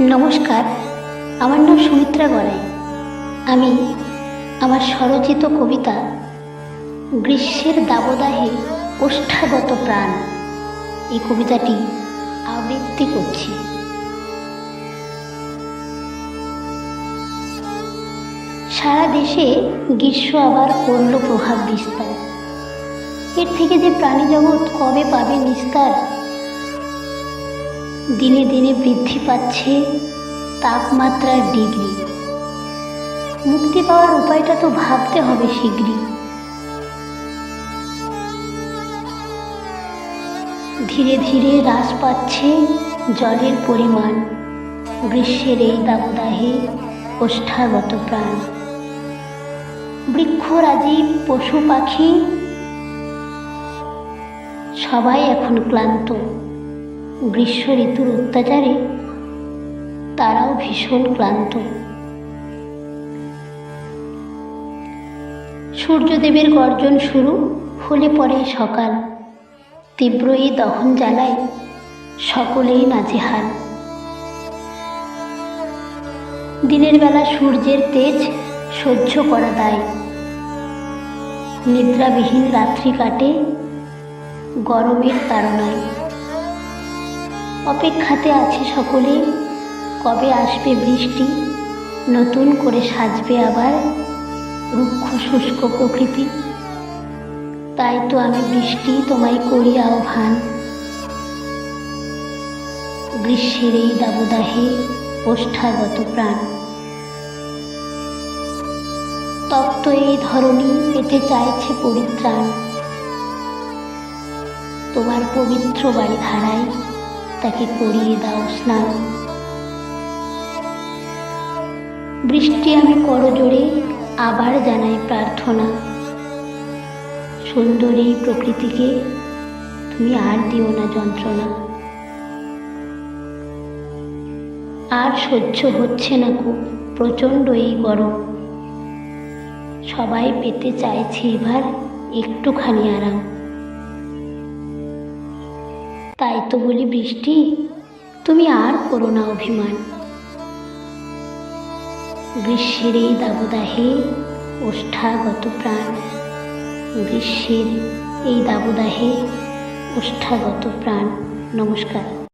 নমস্কার, আমার নাম সুমিত্রা গড়াই। আমি আমার স্বরচিত কবিতা গ্রীষ্মের দাবদাহে ওষ্ঠাগত প্রাণ। এই কবিতাটি আবৃত্তি করছি। সারা দেশে গ্রীষ্ম আবার করল প্রভাব বিস্তার। এর থেকে যে প্রাণী জগৎ কবে পাবে নিস্তার দিনে দিনে বৃদ্ধি পাচ্ছে তাপমাত্রার ডিগ্রি। মুক্তি পাওয়ার উপায়টা তো ভাবতে হবে শীঘ্রই। ধীরে ধীরে হ্রাস পাচ্ছে জলের পরিমাণ, গ্রীষ্মের এই দাবদাহে ওষ্ঠাগত প্রাণ। বৃক্ষরাজীব পশু, পাখি সবাই এখন ক্লান্ত। গ্রীষ্ম ঋতুর অত্যাচারে তারাও ভীষণ ক্লান্ত। সূর্যদেবের গর্জন শুরু হলে পরে সকাল। তীব্র এই দহন জ্বালায় সকলেই নাজেহাল। দিনের বেলা সূর্যের তেজ সহ্য করা দায়। নিদ্রাবিহীন রাত্রি কাটে গরমের তাড়নায়। অপেক্ষাতে আছে সকলে। কবে আসবে বৃষ্টি? নতুন করে সাজবে আবার রুক্ষ শুষ্ক প্রকৃতি। তাই তো আমি বৃষ্টি তোমায় করি আহ্বান। গ্রীষ্মের এই দাবদাহে ওষ্ঠাগত প্রাণ। তপ্ত এই ধরনী পেতে চাইছে পরিত্রাণ। তোমার পবিত্র বাড়ি ধারায় তাকে করিয়ে দাও স্নান। বৃষ্টি আমি করজোড়ে আবার জানাই প্রার্থনা। সুন্দর এই প্রকৃতিকে তুমি আর দিও না যন্ত্রণা। আর সহ্য হচ্ছে না খুব, প্রচণ্ড এই গরম। সবাই পেতে চাইছে এবার একটুখানি আরাম। তাই তো বলি বৃষ্টি, তুমি আর করো না অভিমান। গ্রীষ্মের এই দাবদাহে ওষ্ঠাগত প্রাণ। গ্রীষ্মের এই দাবদাহে ওষ্ঠাগত প্রাণ। নমস্কার।